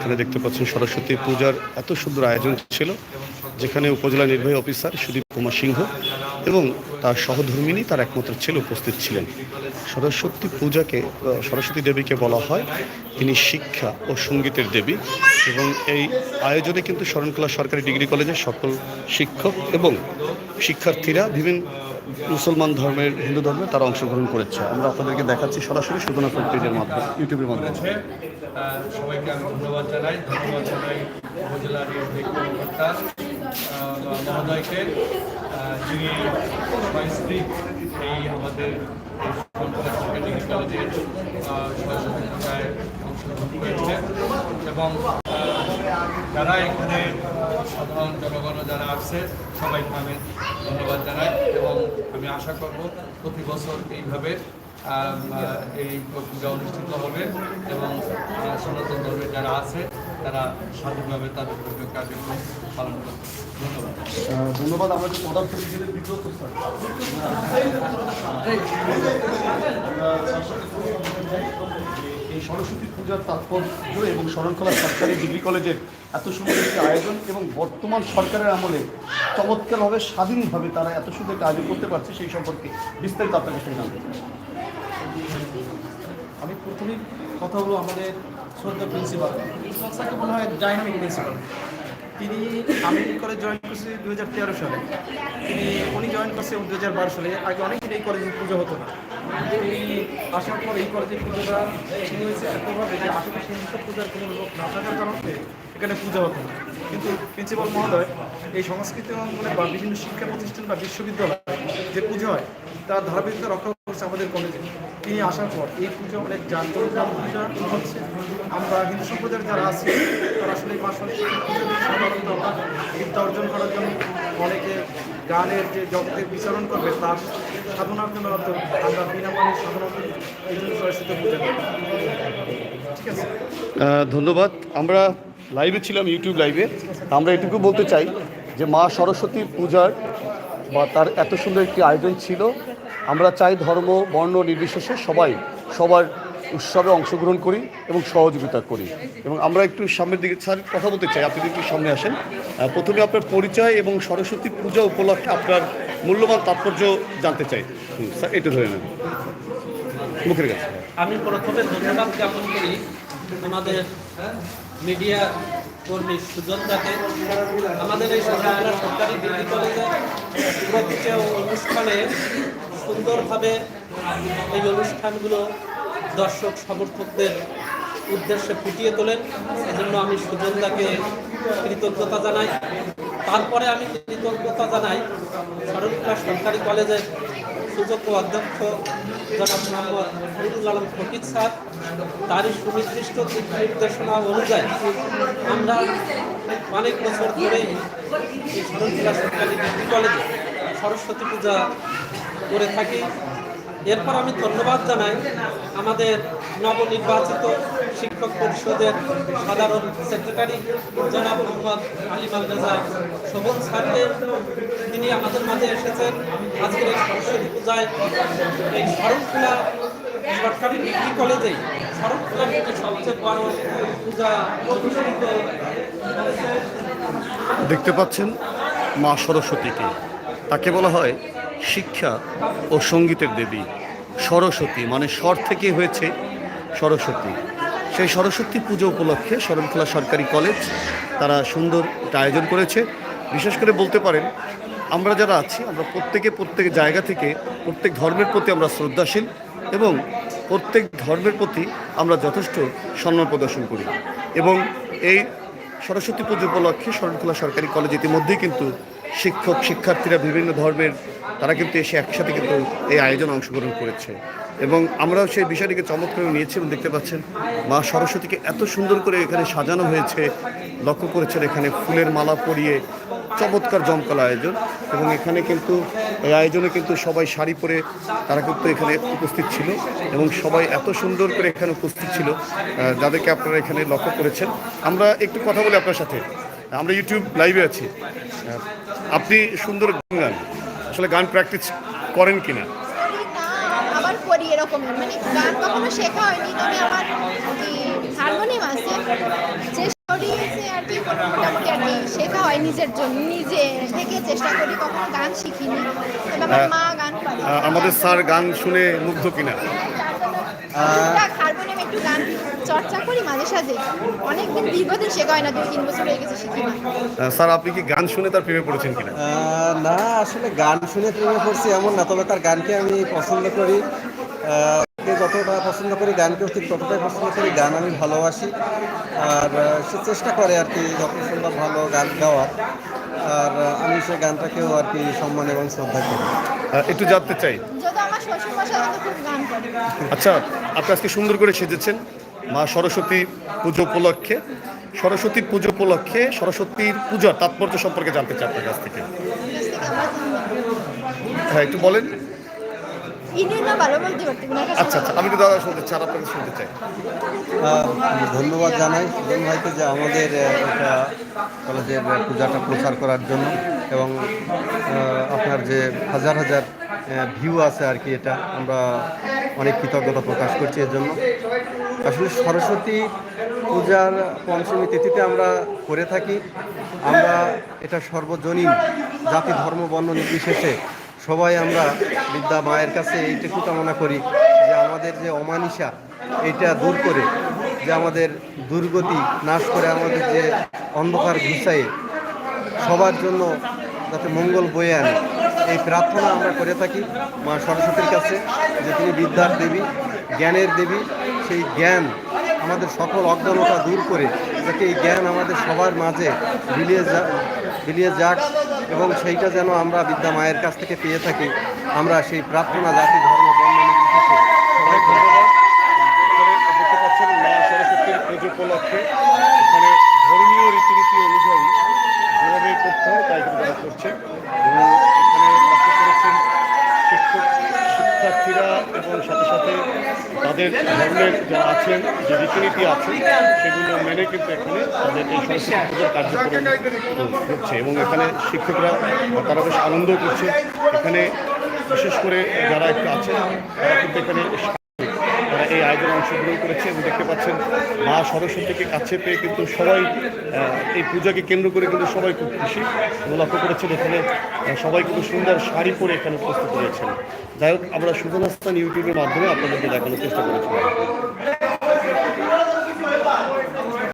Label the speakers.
Speaker 1: এখানে দেখতে পাচ্ছেন সরস্বতী পূজার এত সুন্দর আয়োজন ছিল, যেখানে উপজেলা নির্বাহী অফিসার সুদীপ কুমার সিংহ এবং তার সহধর্মিনী তার একমাত্র ছেলে উপস্থিত ছিলেন। সরস্বতী পূজাকে সরস্বতী দেবীকে বলা হয়, তিনি শিক্ষা ও সঙ্গীতের দেবী এবং এই আয়োজনে কিন্তু শরণকলা সরকারি ডিগ্রি কলেজের সকল শিক্ষক এবং শিক্ষার্থীরা বিভিন্ন মুসলমান ধর্মের হিন্দু ধর্মে তারা অংশগ্রহণ করেছে। আমরা আপনাদেরকে দেখাচ্ছি সরাসরি সুদনা পেজের মাধ্যমে, ইউটিউবের মাধ্যমে।
Speaker 2: সবাইকে আমি ধন্যবাদ জানাই। ধন্যবাদ জানাই উপজেলা নির্বাহী কর্মকর্তা মহোদয়কে আমাদের এবং যারা এখানে সাধারণ জনগণ যারা আসছে সবাইকে আমি ধন্যবাদ জানাই এবং আমি আশা করব প্রতি বছর এইভাবে এই পূজা অনুষ্ঠিত হবে এবং সনাতন ধর্মের যারা আছে তারা স্বাধীনভাবে তাদের ধর্মীয় কার্যক্রম পালন করবে ধন্যবাদ।
Speaker 1: ধন্যবাদ বিজ্ঞানের বিদ্যুৎ এই সরস্বতী পূজার তাৎপর্য এবং শরণখোলা সরকারি ডিগ্রি কলেজের এত সুন্দর একটি আয়োজন এবং বর্তমান সরকারের আমলে চমৎকারভাবে, স্বাধীনভাবে তারা এত সুন্দর একটা আয়োজন করতে পারছে সেই সম্পর্কে বিস্তারিত আপনার কাছে জানতে
Speaker 3: আমি প্রথমেই কথা হলো আমাদের শ্রদ্ধা প্রিন্সিপাল। প্রিন্সিপাল স্যারকে মনে হয় ডাইনামিক প্রিন্সিপাল। তিনি আমি এই কলেজ জয়েন করছি দু সালে। তিনি উনি জয়েন করছে দু সালে। আগে অনেকদিন এই কলেজে পুজো হতো না। আসার পর এই পূজার কোনো না থাকার এখানে পূজা হতো কিন্তু প্রিন্সিপাল মহোদয় এই সংস্কৃতি অঙ্গনে বা বিভিন্ন শিক্ষা প্রতিষ্ঠান বা বিশ্ববিদ্যালয় যে পুজো হয়, তার ধারাবাহিকতা রক্ষা করছে আমাদের কলেজে। তিনি আসার পর এই পুজো অনেক হচ্ছে। আমরা হিন্দু সম্প্রদায়ের যারা আছে, তারা আসলে বিদ্যা অর্জন করার জন্য অনেকে গানের যে জগতে বিচরণ করবে, তার সাধনার জন্য আমরা বিনামূল্যে করি। ঠিক আছে?
Speaker 1: ধন্যবাদ। আমরা লাইভে ছিলাম ইউটিউব লাইভে আমরা এটুকু বলতে চাই যে মা সরস্বতী পূজার বা তার এত সুন্দর একটি আয়োজন ছিল। আমরা চাই ধর্ম, বর্ণ নির্বিশেষে সবাই সবার উৎসবে অংশগ্রহণ করি এবং সহযোগিতা করি। এবং আমরা একটু সামনের দিকে স্যার কথা বলতে চাই। আপনি একটু সামনে আসেন। প্রথমে আপনার পরিচয় এবং সরস্বতী পূজা উপলক্ষে আপনার মূল্যবান তাৎপর্য জানতে চাই। স্যার, এটা ধরে নেন। মুখের কাছে।
Speaker 4: আমি প্রথমে ধন্যবাদ জ্ঞাপন করি আমাদের মিডিয়া কর্মী সুজনদাকে আমাদের এই সরকারি সরকারি ডিগ্রি কলেজে অনুষ্ঠানে সুন্দরভাবে এই অনুষ্ঠানগুলো দর্শক সমর্থকদের উদ্দেশ্যে ফুটিয়ে তোলেন। এজন্য আমি সুজনদাকে কৃতজ্ঞতা জানাই। তারপরে আমি কৃতজ্ঞতা জানাই শরৎকার সরকারি কলেজের সুযোগ্য অধ্যক্ষ জনাব মোহাম্মদ ফরিদুল আলম ফকির স্যার। তারই সুনির্দিষ্ট নির্দেশনা অনুযায়ী আমরা অনেক বছর ধরেই এই শরৎকার সরকারি ডিগ্রি কলেজে সরস্বতী পূজা করে থাকি। এরপর আমি ধন্যবাদ জানাই আমাদের নবনির্বাচিত শিক্ষক পরিষদের সাধারণ সেক্রেটারি জনাব মোহাম্মদ আলিমাল রেজা শোভন স্যারকে তিনি আমাদের মাঝে এসেছেন। আজকের এই সরস্বতী পূজায় এই শরৎখোলা সরকারি ডিগ্রি কলেজেই শরৎখোলা থেকে সবচেয়ে বড় পূজা অনুষ্ঠিত
Speaker 1: দেখতে পাচ্ছেন মা সরস্বতীকে। তাকে বলা হয় শিক্ষা ও সঙ্গীতের দেবী। সরস্বতী মানে স্বর থেকে হয়েছে সরস্বতী। সেই সরস্বতী পুজো উপলক্ষে শরণখোলা সরকারি কলেজ তারা সুন্দর একটা আয়োজন করেছে। বিশেষ করে বলতে পারেন, আমরা যারা আছি, আমরা প্রত্যেকে প্রত্যেক জায়গা থেকে প্রত্যেক ধর্মের প্রতি আমরা শ্রদ্ধাশীল এবং প্রত্যেক ধর্মের প্রতি আমরা যথেষ্ট সম্মান প্রদর্শন করি। এবং এই সরস্বতী পুজো উপলক্ষে শরণখোলা সরকারি কলেজ ইতিমধ্যেই কিন্তু শিক্ষক, শিক্ষার্থীরা বিভিন্ন ধর্মের, তারা কিন্তু এসে একসাথে কিন্তু এই আয়োজনে অংশগ্রহণ করেছে। এবং আমরাও সেই বিষয়টিকে চমৎকার নিয়েছি এবং দেখতে পাচ্ছেন, মা সরস্বতীকে এত সুন্দর করে এখানে সাজানো হয়েছে, লক্ষ্য করেছেন এখানে ফুলের মালা পরিয়ে, চমৎকার জমকালো আয়োজন এবং এখানে কিন্তু, এই আয়োজনে কিন্তু সবাই শাড়ি পরে তারা কিন্তু এখানে উপস্থিত ছিল এবং সবাই এত সুন্দর করে এখানে উপস্থিত ছিল যাদেরকে আপনারা এখানে লক্ষ্য করেছেন। আমরা একটু কথা বলি আপনার সাথে। আমরা ইউটিউব লাইভে আছি। আপনি সুন্দর গান। আসলে গান প্র্যাকটিস করেন কিনা?
Speaker 5: করি এরকম মানে গান কখনো শেখা হয়নি তবে আমার হারমোনিয়াম আছে। যে আর কি কোনো মোটামুটি আর কি শেখা হয় নিজের জন্য নিজে থেকে চেষ্টা করি কখনো গান শিখিনি। তবে আমার মা গান
Speaker 1: আহ, আমাদের স্যার গান শুনে মুগ্ধ কিনা?
Speaker 5: হারমোনিয়াম একটু গান চর্চা করি মাঝে সাঝে। অনেকদিন দীর্ঘদিন শেখা হয় না দুই তিন বছর হয়ে গেছে শিখি না।
Speaker 1: স্যার আপনি কি গান শুনে তার প্রেমে পড়েছেন কিনা?
Speaker 6: আহ, না আসলে গান শুনে প্রেমে পড়ছি এমন না তবে তার গানকে আমি পছন্দ করি। যতটা পছন্দ করি গানকেও ঠিক ততটাই পছন্দ করি গান আমি ভালোবাসি। আর সে চেষ্টা করে আর কি যত সুন্দর ভালো গান গাওয়ার। আর আমি সে গানটাকেও আর কি সম্মান এবং শ্রদ্ধা করি।
Speaker 1: একটু জানতে চাই। আচ্ছা আপনি আজকে সুন্দর করে সেজেছেন মা সরস্বতী পুজো উপলক্ষে। সরস্বতী পুজো উপলক্ষে সরস্বতীর পূজার তাৎপর্য সম্পর্কে জানতে চাই আপনার কাছ থেকে। হ্যাঁ একটু বলেন
Speaker 5: ঈদের না ভালো বলতে পারছি না
Speaker 1: আচ্ছা আচ্ছা আমি তো দাদা শুনতে চাই আপনাকে শুনতে চাই।
Speaker 6: ধন্যবাদ জানাই সুজন ভাইকে যে আমাদের এটা কলেজের পূজাটা প্রচার করার জন্য এবং আপনার যে হাজার হাজার ভিউ আছে আর কি এটা আমরা অনেক কৃতজ্ঞতা প্রকাশ করছি এর জন্য। আসলে সরস্বতী পূজার পঞ্চমী তিথিতে আমরা করে থাকি। আমরা এটা সর্বজনীন জাতি ধর্ম বর্ণ নির্বিশেষে সবাই আমরা বিদ্যা মায়ের কাছে এইটুকু কামনা করি যে আমাদের যে অমানিসা এটা দূর করে, যে আমাদের দুর্গতি নাশ করে আমাদের যে অন্ধকার ঘুষায়ে সবার জন্য যাতে মঙ্গল বয়ে আনে। এই প্রার্থনা আমরা করে থাকি মা সরস্বতীর কাছে, যে তিনি বিদ্যার দেবী, জ্ঞানের দেবী। সেই জ্ঞান আমাদের সকল অজ্ঞানতা দূর করে যাতে এই জ্ঞান আমাদের সবার মাঝে বিলিয়ে যা বিলিয়ে যাক এবং সেইটা যেন আমরা বিদ্যা মায়ের কাছ থেকে পেয়ে থাকি, আমরা সেই প্রার্থনা জাতি, ধর্ম, বর্ণ সবাই
Speaker 1: উপলক্ষে এখানে ধর্মীয় রীতিনীতি অনুযায়ী যেভাবে করতে হয় তাই কিন্তু তারা করছে এবং এখানে লক্ষ্য করেছেন শিক্ষক শিক্ষার্থীরা এবং সাথে সাথে তাদের ধর্মের যা আছেন যে রীতিনীতি আছে, সেগুলো মেনে কিন্তু এখানে তাদের এই পুজোর কার্যক্রম হচ্ছে এবং এখানে শিক্ষকরা তারা বেশ আনন্দ করছে। এখানে বিশেষ করে যারা একটু আছেন তারা কিন্তু এখানে এই আয়োজনে অংশগ্রহণ করেছে এবং দেখতে পাচ্ছেন মা সরস্বতীকে কাছে পেয়ে কিন্তু সবাই এই পূজাকে কেন্দ্র করে কিন্তু সবাই খুব খুশি। এবং লক্ষ্য করেছেন এখানে সবাই কিন্তু সুন্দর শাড়ি পরে এখানে উপস্থিত রয়েছেন। যাই হোক, আমরা সুধনাস্থান ইউটিউবের মাধ্যমে আপনাদেরকে দেখানোর চেষ্টা করেছিলাম